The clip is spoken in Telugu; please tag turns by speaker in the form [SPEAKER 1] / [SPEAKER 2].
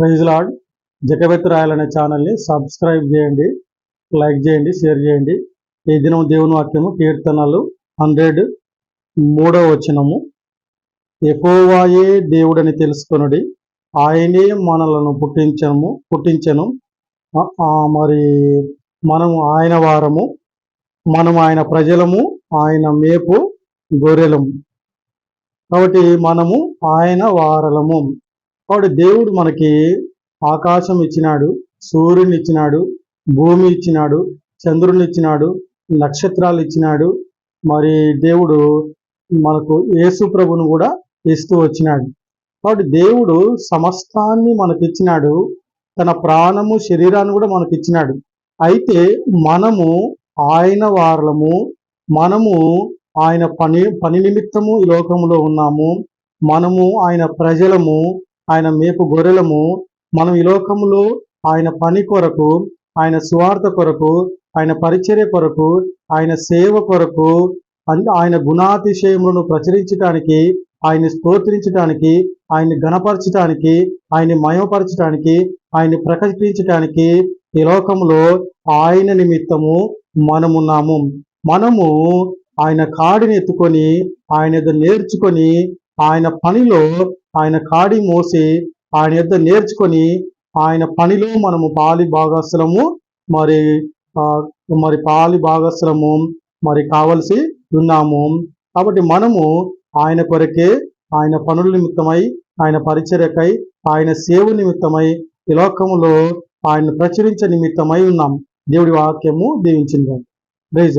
[SPEAKER 1] ప్రైజ్ లాడ్ జగబెత్ రాయల్ అనే ఛానల్ని సబ్స్క్రైబ్ చేయండి లైక్ చేయండి షేర్ చేయండి. ఈ దినం దేవుని వాక్యము కీర్తనలు హండ్రెడ్ మూడవ వచనము. ఎఫోవాయే దేవుడని తెలుసుకొనుడి ఆయనే మనలను పుట్టించము పుట్టించను. మరి మనము ఆయన వారము మనం ఆయన ప్రజలము ఆయన మేపు గొర్రెలము. కాబట్టి మనము ఆయన వారలము. కాబట్టి దేవుడు మనకి ఆకాశం ఇచ్చినాడు సూర్యుని ఇచ్చినాడు భూమి ఇచ్చినాడు చంద్రుని ఇచ్చినాడు నక్షత్రాలు ఇచ్చినాడు. మరి దేవుడు మనకు యేసు ప్రభును కూడా ఇస్తూ వచ్చినాడు. కాబట్టి దేవుడు సమస్తాన్ని మనకిచ్చినాడు తన ప్రాణము శరీరాన్ని కూడా మనకిచ్చినాడు. అయితే మనము ఆయన వారలము మనము ఆయన పని పని నిమిత్తము ఈ లోకంలో ఉన్నాము మనము ఆయన ప్రజలము ఆయన మేపు గొర్రెలము మనం ఈ లోకములో ఆయన పని కొరకు ఆయన సువార్త కొరకు ఆయన పరిచర్య కొరకు ఆయన సేవ కొరకు అన్- ఆయన గుణాతిశయములను ప్రచురించడానికి ఆయన్ని స్తోత్రించడానికి ఆయన్ని గణపరచడానికి ఆయన్ని మయమపరచడానికి ఆయన్ని ప్రకటించడానికి ఈ లోకంలో ఆయన నిమిత్తము మనమున్నాము. మనము ఆయన కాడిని ఎత్తుకొని ఆయన నేర్చుకొని ఆయన పనిలో ఆయన కాడి మోసి ఆయన యొద్ద నేర్చుకొని ఆయన పనిలో మనము పాలి భాగస్థలము మరి మరి పాలి భాగస్థలము మరి కావలసి ఉన్నాము. కాబట్టి మనము ఆయన కొరకే ఆయన పనుల నిమిత్తమై ఆయన పరిచర్యకై ఆయన సేవ నిమిత్తమై ఈ లోకములో ఆయన ప్రచురించే నిమిత్తమై ఉన్నాం. దేవుడి వాక్యము దీవించింది. ప్రైజ్